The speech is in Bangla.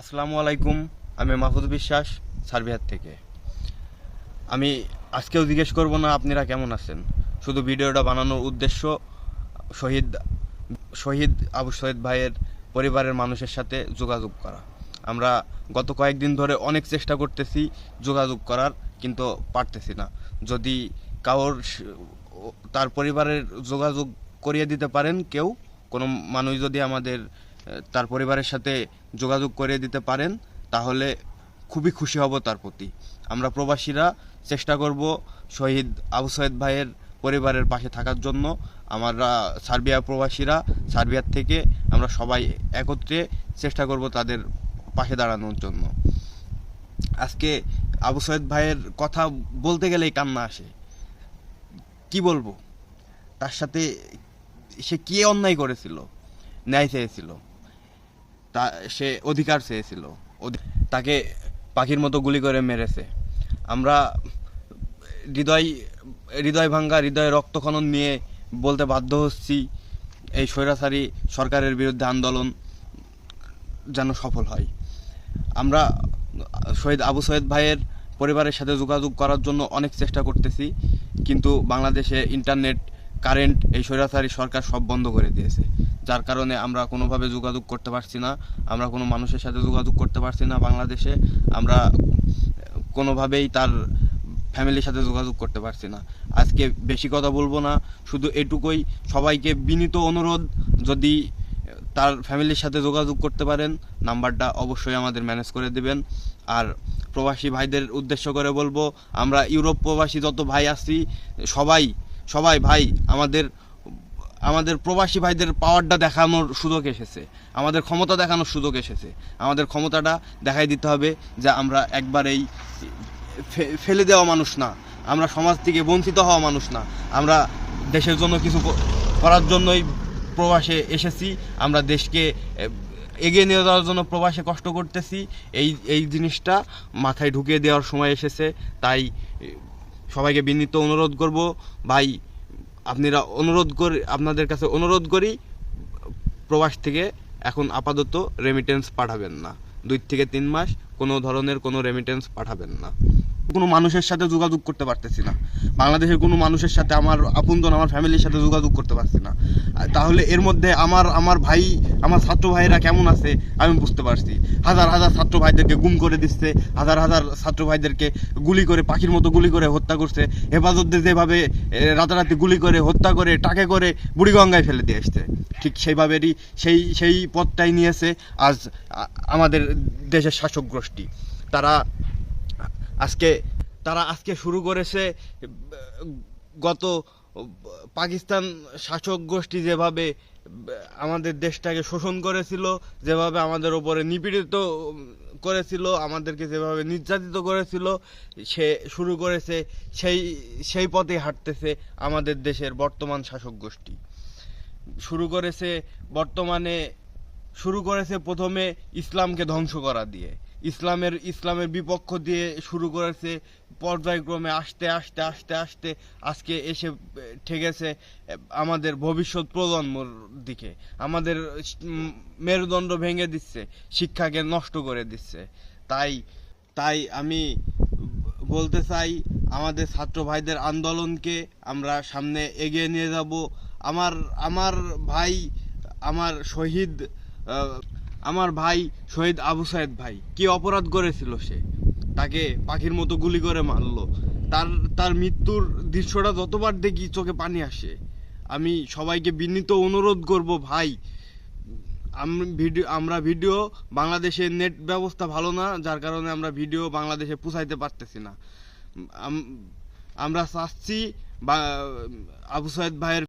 আসসালামু আলাইকুম, আমি মাহফুজ বিশ্বাস সার্বিয়ার থেকে। আমি আজকেও জিজ্ঞেস করব না আপনারা কেমন আছেন। শুধু ভিডিওটা বানানোর উদ্দেশ্য শহীদ শহীদ আবু শহীদ ভাইয়ের পরিবারের মানুষের সাথে যোগাযোগ করা। আমরা গত কয়েকদিন ধরে অনেক চেষ্টা করতেছি যোগাযোগ করার, কিন্তু পারতেছি না। যদি কারোর তার পরিবারের যোগাযোগ করিয়ে দিতে পারেন কেউ, কোনো মানুষ যদি আমাদের তার পরিবারের সাথে যোগাযোগ করিয়ে দিতে পারেন, তাহলে খুবই খুশি হব তার প্রতি। আমরা প্রবাসীরা চেষ্টা করব শহীদ আবু সৈয়দ ভাইয়ের পরিবারের পাশে থাকার জন্য। আমরা সার্বিয়া প্রবাসীরা সার্বিয়ার থেকে আমরা সবাই একত্রে চেষ্টা করব তাদের পাশে দাঁড়ানোর জন্য। আজকে আবু সৈয়দ ভাইয়ের কথা বলতে গেলেই কান্না আসে। কি বলব? তার সাথে সে কি অন্যায় করেছিল? ন্যায় চেয়েছিল। তা, সে অধিকার চেয়েছিল। তাকে পাখির মতো গুলি করে মেরেছে। আমরা হৃদয় হৃদয় ভাঙ্গা, হৃদয় রক্তখনন নিয়ে বলতে বাধ্য হচ্ছি, এই স্বৈরাচারী সরকারের বিরুদ্ধে আন্দোলন যেন সফল হয়। আমরা শহীদ আবু সৈয়দ ভাইয়ের পরিবারের সাথে যোগাযোগ করার জন্য অনেক চেষ্টা করতেছি, কিন্তু বাংলাদেশে ইন্টারনেট কারেন্ট, এই স্বৈরাচারী সরকার সব বন্ধ করে দিয়েছে। যার কারণে আমরা কোনোভাবে যোগাযোগ করতে পারছি না। আমরা কোনো মানুষের সাথে যোগাযোগ করতে পারছি না বাংলাদেশে। আমরা কোনোভাবেই তার ফ্যামিলির সাথে যোগাযোগ করতে পারছি না। আজকে বেশি কথা বলব না। শুধু এটুকুই, সবাইকে বিনীত অনুরোধ, যদি তার ফ্যামিলির সাথে যোগাযোগ করতে পারেন, নাম্বারটা অবশ্যই আমাদের ম্যানেজ করে দেবেন। আর প্রবাসী ভাইদের উদ্দেশ্য করে বলব, আমরা ইউরোপ প্রবাসী যত ভাই আছি, সবাই সবাই, ভাই, আমাদের আমাদের প্রবাসী ভাইদের পাওয়ারটা দেখানোর সুযোগ এসেছে। আমাদের ক্ষমতা দেখানোর সুযোগ এসেছে। আমাদের ক্ষমতাটা দেখাই দিতে হবে যে আমরা একবারেই ফে- ফেলে দেওয়া মানুষ না। আমরা সমাজ থেকে বঞ্চিত হওয়া মানুষ না। আমরা দেশের জন্য কিছু করার জন্যই প্রবাসে এসেছি। আমরা দেশকে এগিয়ে নিয়ে যাওয়ার জন্য প্রবাসে কষ্ট করতেছি। এই এই জিনিসটা মাথায় ঢুকিয়ে দেওয়ার সময় এসেছে। তাই সবাইকে বিনীত অনুরোধ করব। ভাই, আপনারা অনুরোধ করি, আপনাদের কাছে অনুরোধ করি, প্রবাস থেকে এখন আপাতত রেমিটেন্স পাঠাবেন না। দুই থেকে তিন মাস কোনো ধরনের কোনো রেমিটেন্স পাঠাবেন না। কোনো মানুষের সাথে যোগাযোগ করতে পারতেছি না। বাংলাদেশের কোনো মানুষের সাথে আমার আপনজন, আমার ফ্যামিলির সাথে যোগাযোগ করতে পারছি না। তাহলে এর মধ্যে আমার আমার ভাই, আমার ছাত্র ভাইরা কেমন আছে? আমি বুঝতে পারছি। হাজার হাজার ছাত্র ভাইদেরকে গুম করে দিচ্ছে, হাজার হাজার ছাত্র ভাইদেরকে গুলি করে, পাখির মতো গুলি করে হত্যা করছে হেফাজতদের যেভাবে রাতারাতি গুলি করে, হত্যা করে, টাকে করে বুড়িগঙ্গায় ফেলে দিয়ে আসছে। ঠিক সেইভাবেরই, সেই সেই পথটাই নিয়েছে আজ আমাদের দেশের শাসক গোষ্ঠী। তারা আজকে তারা আজকে শুরু করেছে গত পাকিস্তান শাসক গোষ্ঠী যেভাবে আমাদের দেশটাকে শোষণ করেছিল, যেভাবে আমাদের ওপরে নিপীড়িত করেছিল, আমাদেরকে যেভাবে নির্যাতিত করেছিল, সে শুরু করেছে, সেই সেই পথে হাঁটতেছে আমাদের দেশের বর্তমান শাসক গোষ্ঠী। শুরু করেছে, বর্তমানে শুরু করেছে প্রথমে ইসলামকে ধ্বংস করা দিয়ে। ইসলামের ইসলামের বিপক্ষ দিয়ে শুরু করেছে, পর্যায়ক্রমে আস্তে আস্তে আস্তে আস্তে আজকে এসে ঠেকেছে আমাদের ভবিষ্যৎ প্রজন্মর দিকে। আমাদের মেরুদণ্ড ভেঙে দিচ্ছে, শিক্ষাকে নষ্ট করে দিচ্ছে। তাই তাই আমি বলতে চাই, আমাদের ছাত্র ভাইদের আন্দোলনকে আমরা সামনে এগিয়ে নিয়ে যাব। আমার আমার ভাই, আমার শহীদ আমার ভাই শহীদ আবু সাইদ ভাই। কি অপরাধ করেছিল সে? তাকে পাখির মতো গুলি করে মারলো। তার তার মৃত্যুর দৃশ্যটা যতবার দেখি চোখে পানি আসে। আমি সবাইকে বিনীত অনুরোধ করব, ভাই ভিডিও আমরা ভিডিও বাংলাদেশের নেট ব্যবস্থা ভালো না, যার কারণে আমরা ভিডিও বাংলাদেশে পুষাইতে পারতেছি না। আমরা চাচ্ছি আবু সাইদ ভাইয়ের